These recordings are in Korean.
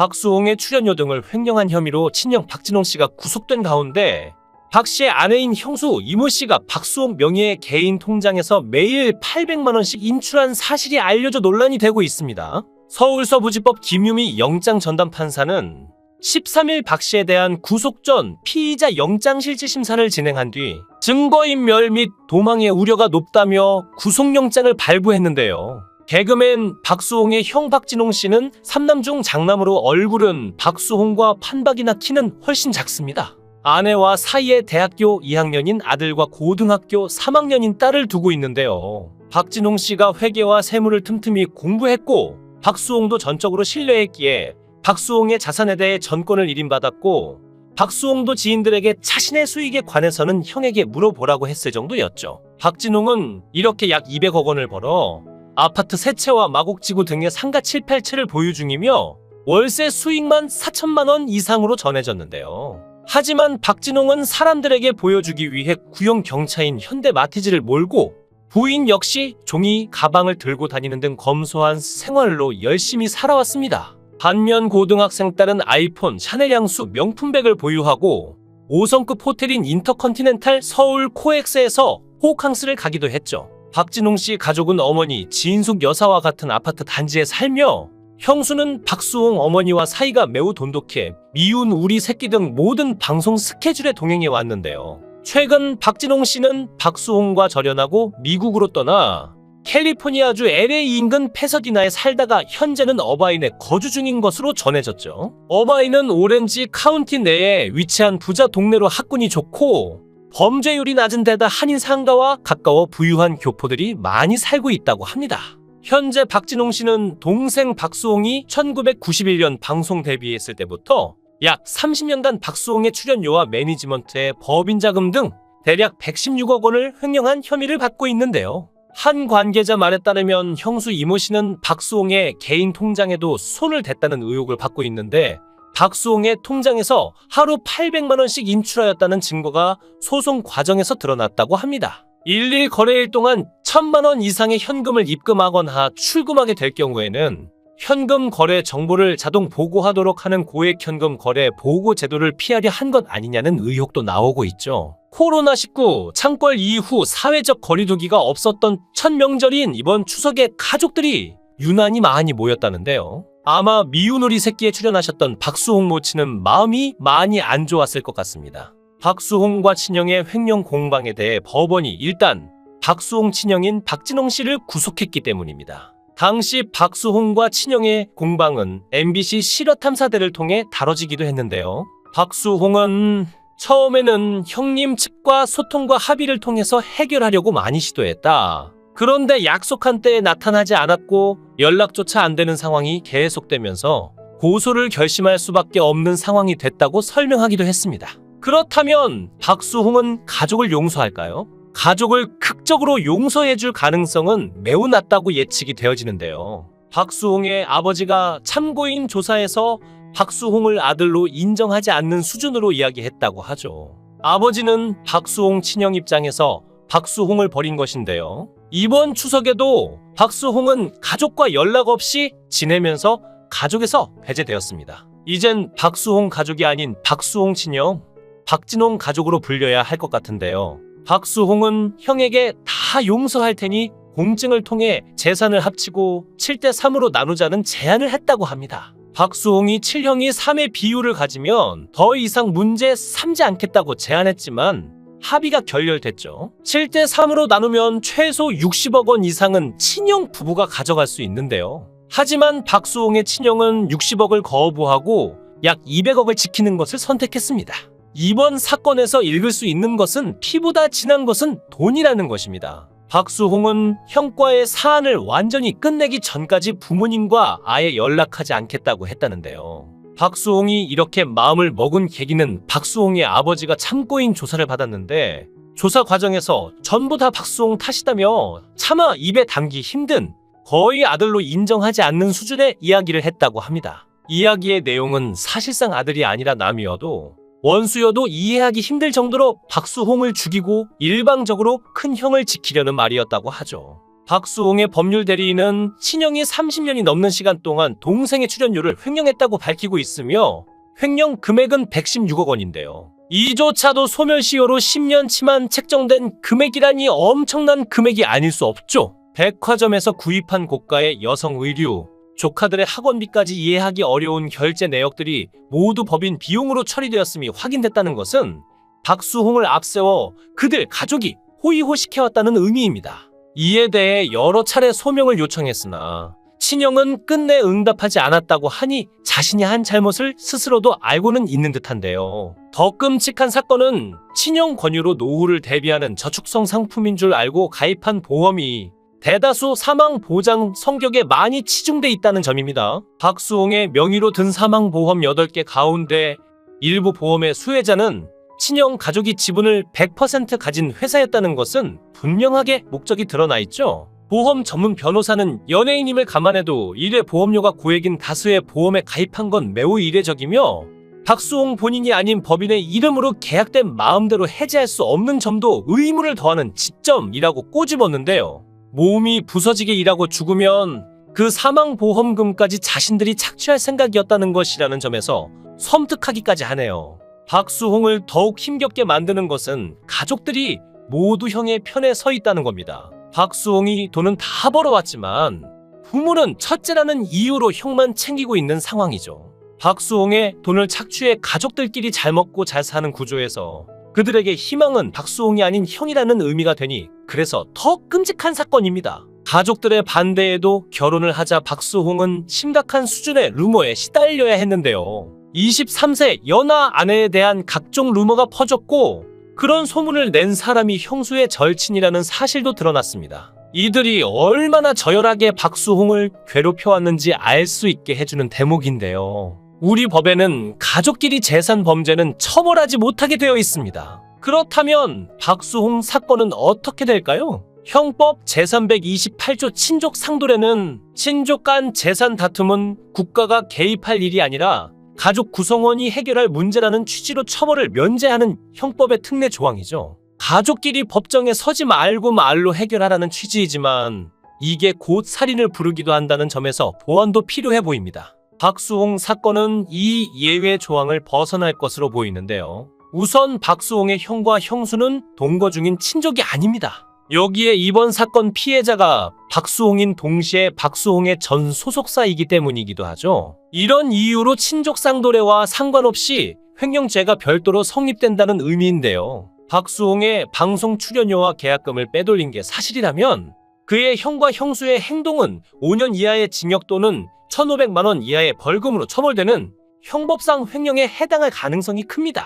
박수홍의 출연료 등을 횡령한 혐의로 친형 박진홍 씨가 구속된 가운데 박 씨의 아내인 형수 이모 씨가 박수홍 명의의 개인 통장에서 매일 800만 원씩 인출한 사실이 알려져 논란이 되고 있습니다. 서울서부지법 김유미 영장 전담 판사는 13일 박 씨에 대한 구속 전 피의자 영장실질 심사를 진행한 뒤 증거인멸 및 도망의 우려가 높다며 구속영장을 발부했는데요. 개그맨 박수홍의 형 박진홍 씨는 삼남 중 장남으로 얼굴은 박수홍과 판박이나 키는 훨씬 작습니다. 아내와 사이에 대학교 2학년인 아들과 고등학교 3학년인 딸을 두고 있는데요. 박진홍 씨가 회계와 세무를 틈틈이 공부했고 박수홍도 전적으로 신뢰했기에 박수홍의 자산에 대해 전권을 일임받았고 박수홍도 지인들에게 자신의 수익에 관해서는 형에게 물어보라고 했을 정도였죠. 박진홍은 이렇게 약 200억 원을 벌어 아파트 세 채와 마곡지구 등의 상가 7, 8채를 보유 중이며 월세 수익만 4천만 원 이상으로 전해졌는데요. 하지만 박진홍은 사람들에게 보여주기 위해 구형 경차인 현대 마티즈를 몰고 부인 역시 종이 가방을 들고 다니는 등 검소한 생활로 열심히 살아왔습니다. 반면 고등학생 딸은 아이폰, 샤넬 향수, 명품백을 보유하고 5성급 호텔인 인터컨티넨탈 서울 코엑스에서 호캉스를 가기도 했죠. 박진홍 씨 가족은 어머니 지인숙 여사와 같은 아파트 단지에 살며 형수는 박수홍 어머니와 사이가 매우 돈독해 미운 우리 새끼 등 모든 방송 스케줄에 동행해 왔는데요. 최근 박진홍 씨는 박수홍과 절연하고 미국으로 떠나 캘리포니아주 LA 인근 패서디나에 살다가 현재는 어바인에 거주 중인 것으로 전해졌죠. 어바인은 오렌지 카운티 내에 위치한 부자 동네로 학군이 좋고 범죄율이 낮은 데다 한인 상가와 가까워 부유한 교포들이 많이 살고 있다고 합니다. 현재 박진홍 씨는 동생 박수홍이 1991년 방송 데뷔했을 때부터 약 30년간 박수홍의 출연료와 매니지먼트의 법인 자금 등 대략 116억 원을 횡령한 혐의를 받고 있는데요. 한 관계자 말에 따르면 형수 이모 씨는 박수홍의 개인 통장에도 손을 댔다는 의혹을 받고 있는데 박수홍의 통장에서 하루 800만 원씩 인출하였다는 증거가 소송 과정에서 드러났다고 합니다. 일일 거래일 동안 1000만 원 이상의 현금을 입금하거나 출금하게 될 경우에는 현금 거래 정보를 자동 보고하도록 하는 고액 현금 거래 보고 제도를 피하려 한 것 아니냐는 의혹도 나오고 있죠. 코로나19 창궐 이후 사회적 거리두기가 없었던 첫 명절인 이번 추석에 가족들이 유난히 많이 모였다는데요. 아마 미운 우리 새끼에 출연하셨던 박수홍 모치는 마음이 많이 안 좋았을 것 같습니다. 박수홍과 친형의 횡령 공방에 대해 법원이 일단 박수홍 친형인 박진홍 씨를 구속했기 때문입니다. 당시 박수홍과 친형의 공방은 MBC 실화탐사대를 통해 다뤄지기도 했는데요. 박수홍은 처음에는 형님 측과 소통과 합의를 통해서 해결하려고 많이 시도했다. 그런데 약속한 때에 나타나지 않았고 연락조차 안 되는 상황이 계속되면서 고소를 결심할 수밖에 없는 상황이 됐다고 설명하기도 했습니다. 그렇다면 박수홍은 가족을 용서할까요? 가족을 극적으로 용서해줄 가능성은 매우 낮다고 예측이 되어지는데요. 박수홍의 아버지가 참고인 조사에서 박수홍을 아들로 인정하지 않는 수준으로 이야기했다고 하죠. 아버지는 박수홍 친형 입장에서 박수홍을 버린 것인데요. 이번 추석에도 박수홍은 가족과 연락 없이 지내면서 가족에서 배제되었습니다. 이젠 박수홍 가족이 아닌 박수홍 친형, 박진홍 가족으로 불려야 할 것 같은데요. 박수홍은 형에게 다 용서할 테니 공증을 통해 재산을 합치고 7대 3으로 나누자는 제안을 했다고 합니다. 박수홍이 7형이 3의 비율을 가지면 더 이상 문제 삼지 않겠다고 제안했지만 합의가 결렬됐죠. 7대 3으로 나누면 최소 60억 원 이상은 친형 부부가 가져갈 수 있는데요. 하지만 박수홍의 친형은 60억을 거부하고 약 200억을 지키는 것을 선택했습니다. 이번 사건에서 읽을 수 있는 것은 피보다 진한 것은 돈이라는 것입니다. 박수홍은 형과의 사안을 완전히 끝내기 전까지 부모님과 아예 연락하지 않겠다고 했다는데요. 박수홍이 이렇게 마음을 먹은 계기는 박수홍의 아버지가 참고인 조사를 받았는데 조사 과정에서 전부 다 박수홍 탓이다며 차마 입에 담기 힘든 거의 아들로 인정하지 않는 수준의 이야기를 했다고 합니다. 이야기의 내용은 사실상 아들이 아니라 남이어도 원수여도 이해하기 힘들 정도로 박수홍을 죽이고 일방적으로 큰 형을 지키려는 말이었다고 하죠. 박수홍의 법률 대리인은 친형이 30년이 넘는 시간 동안 동생의 출연료를 횡령했다고 밝히고 있으며 횡령 금액은 116억 원인데요. 이조차도 소멸시효로 10년치만 책정된 금액이라니 엄청난 금액이 아닐 수 없죠. 백화점에서 구입한 고가의 여성 의류, 조카들의 학원비까지 이해하기 어려운 결제 내역들이 모두 법인 비용으로 처리되었음이 확인됐다는 것은 박수홍을 앞세워 그들 가족이 호의호식해왔다는 의미입니다. 이에 대해 여러 차례 소명을 요청했으나 친형은 끝내 응답하지 않았다고 하니 자신이 한 잘못을 스스로도 알고는 있는 듯한데요. 더 끔찍한 사건은 친형 권유로 노후를 대비하는 저축성 상품인 줄 알고 가입한 보험이 대다수 사망 보장 성격에 많이 치중돼 있다는 점입니다. 박수홍의 명의로 든 사망 보험 8개 가운데 일부 보험의 수혜자는 친형 가족이 지분을 100% 가진 회사였다는 것은 분명하게 목적이 드러나 있죠. 보험 전문 변호사는 연예인임을 감안해도 일회 보험료가 고액인 다수의 보험에 가입한 건 매우 이례적이며 박수홍 본인이 아닌 법인의 이름으로 계약된 마음대로 해지할 수 없는 점도 의무를 더하는 지점이라고 꼬집었는데요. 몸이 부서지게 일하고 죽으면 그 사망보험금까지 자신들이 착취할 생각이었다는 것이라는 점에서 섬뜩하기까지 하네요. 박수홍을 더욱 힘겹게 만드는 것은 가족들이 모두 형의 편에 서 있다는 겁니다. 박수홍이 돈은 다 벌어왔지만 부모는 첫째라는 이유로 형만 챙기고 있는 상황이죠. 박수홍의 돈을 착취해 가족들끼리 잘 먹고 잘 사는 구조에서 그들에게 희망은 박수홍이 아닌 형이라는 의미가 되니 그래서 더 끔찍한 사건입니다. 가족들의 반대에도 결혼을 하자 박수홍은 심각한 수준의 루머에 시달려야 했는데요. 23세 연하 아내에 대한 각종 루머가 퍼졌고 그런 소문을 낸 사람이 형수의 절친이라는 사실도 드러났습니다. 이들이 얼마나 저열하게 박수홍을 괴롭혀왔는지 알 수 있게 해주는 대목인데요. 우리 법에는 가족끼리 재산 범죄는 처벌하지 못하게 되어 있습니다. 그렇다면 박수홍 사건은 어떻게 될까요? 형법 제328조 친족 상도례는 친족 간 재산 다툼은 국가가 개입할 일이 아니라 가족 구성원이 해결할 문제라는 취지로 처벌을 면제하는 형법의 특례 조항이죠. 가족끼리 법정에 서지 말고 말로 해결하라는 취지이지만 이게 곧 살인을 부르기도 한다는 점에서 보완도 필요해 보입니다. 박수홍 사건은 이 예외 조항을 벗어날 것으로 보이는데요. 우선 박수홍의 형과 형수는 동거 중인 친족이 아닙니다. 여기에 이번 사건 피해자가 박수홍인 동시에 박수홍의 전 소속사이기 때문이기도 하죠. 이런 이유로 친족 상도례와 상관없이 횡령죄가 별도로 성립된다는 의미인데요. 박수홍의 방송 출연료와 계약금을 빼돌린 게 사실이라면 그의 형과 형수의 행동은 5년 이하의 징역 또는 1,500만 원 이하의 벌금으로 처벌되는 형법상 횡령에 해당할 가능성이 큽니다.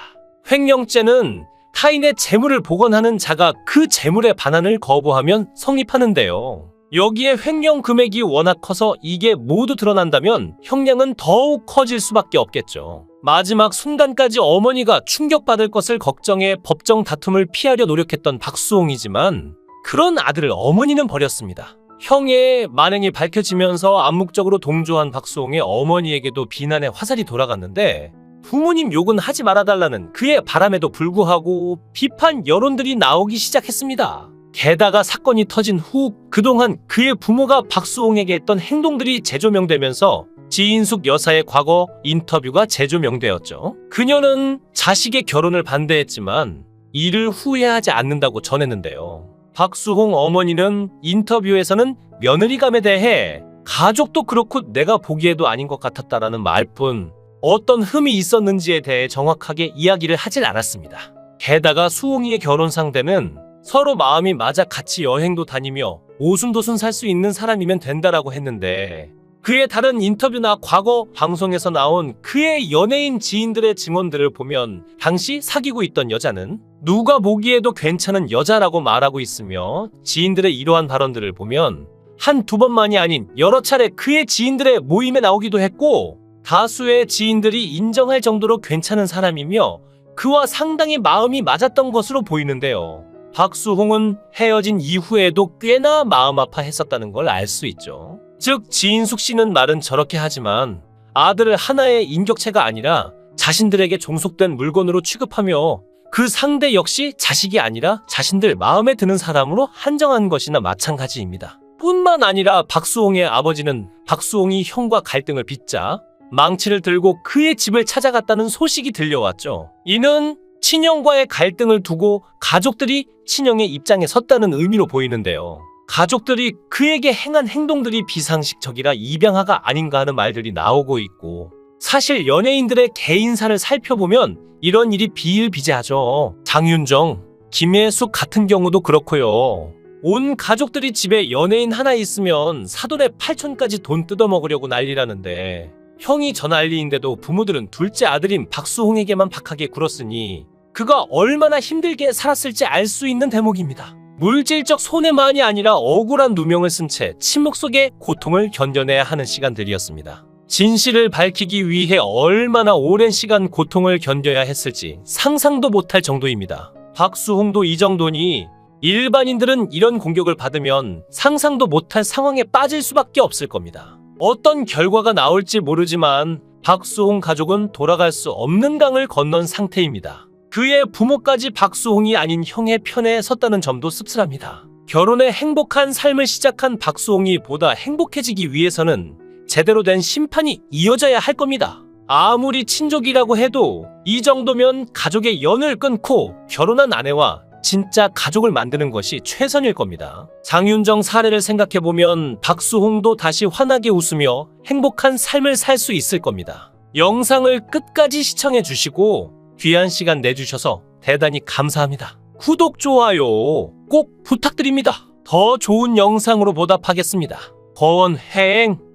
횡령죄는 타인의 재물을 복원하는 자가 그 재물의 반환을 거부하면 성립하는데요. 여기에 횡령 금액이 워낙 커서 이게 모두 드러난다면 형량은 더욱 커질 수밖에 없겠죠. 마지막 순간까지 어머니가 충격받을 것을 걱정해 법정 다툼을 피하려 노력했던 박수홍이지만 그런 아들을 어머니는 버렸습니다. 형의 만행이 밝혀지면서 암묵적으로 동조한 박수홍의 어머니에게도 비난의 화살이 돌아갔는데 부모님 욕은 하지 말아달라는 그의 바람에도 불구하고 비판 여론들이 나오기 시작했습니다. 게다가 사건이 터진 후 그동안 그의 부모가 박수홍에게 했던 행동들이 재조명되면서 지인숙 여사의 과거 인터뷰가 재조명되었죠. 그녀는 자식의 결혼을 반대했지만 이를 후회하지 않는다고 전했는데요. 박수홍 어머니는 인터뷰에서는 며느리감에 대해 가족도 그렇고 내가 보기에도 아닌 것 같았다라는 말뿐 어떤 흠이 있었는지에 대해 정확하게 이야기를 하질 않았습니다. 게다가 수홍이의 결혼 상대는 서로 마음이 맞아 같이 여행도 다니며 오순도순 살 수 있는 사람이면 된다라고 했는데 그의 다른 인터뷰나 과거 방송에서 나온 그의 연예인 지인들의 증언들을 보면 당시 사귀고 있던 여자는 누가 보기에도 괜찮은 여자라고 말하고 있으며 지인들의 이러한 발언들을 보면 한 두 번만이 아닌 여러 차례 그의 지인들의 모임에 나오기도 했고 다수의 지인들이 인정할 정도로 괜찮은 사람이며 그와 상당히 마음이 맞았던 것으로 보이는데요. 박수홍은 헤어진 이후에도 꽤나 마음 아파했었다는 걸 알 수 있죠. 즉 지인숙 씨는 말은 저렇게 하지만 아들을 하나의 인격체가 아니라 자신들에게 종속된 물건으로 취급하며 그 상대 역시 자식이 아니라 자신들 마음에 드는 사람으로 한정한 것이나 마찬가지입니다. 뿐만 아니라 박수홍의 아버지는 박수홍이 형과 갈등을 빚자 망치를 들고 그의 집을 찾아갔다는 소식이 들려왔죠. 이는 친형과의 갈등을 두고 가족들이 친형의 입장에 섰다는 의미로 보이는데요. 가족들이 그에게 행한 행동들이 비상식적이라 입양아가 아닌가 하는 말들이 나오고 있고 사실 연예인들의 개인사를 살펴보면 이런 일이 비일비재하죠. 장윤정, 김혜숙 같은 경우도 그렇고요. 온 가족들이 집에 연예인 하나 있으면 사돈의 8천까지 돈 뜯어먹으려고 난리라는데 형이 전알리인데도 부모들은 둘째 아들인 박수홍에게만 박하게 굴었으니 그가 얼마나 힘들게 살았을지 알 수 있는 대목입니다. 물질적 손해만이 아니라 억울한 누명을 쓴 채 침묵 속에 고통을 견뎌내야 하는 시간들이었습니다. 진실을 밝히기 위해 얼마나 오랜 시간 고통을 견뎌야 했을지 상상도 못할 정도입니다. 박수홍도 이 정도니 일반인들은 이런 공격을 받으면 상상도 못할 상황에 빠질 수밖에 없을 겁니다. 어떤 결과가 나올지 모르지만 박수홍 가족은 돌아갈 수 없는 강을 건넌 상태입니다. 그의 부모까지 박수홍이 아닌 형의 편에 섰다는 점도 씁쓸합니다. 결혼해 행복한 삶을 시작한 박수홍이 보다 행복해지기 위해서는 제대로 된 심판이 이어져야 할 겁니다. 아무리 친족이라고 해도 이 정도면 가족의 연을 끊고 결혼한 아내와 진짜 가족을 만드는 것이 최선일 겁니다. 장윤정 사례를 생각해보면 박수홍도 다시 환하게 웃으며 행복한 삶을 살 수 있을 겁니다. 영상을 끝까지 시청해 주시고 귀한 시간 내주셔서 대단히 감사합니다. 구독, 좋아요 꼭 부탁드립니다. 더 좋은 영상으로 보답하겠습니다. 거원 해행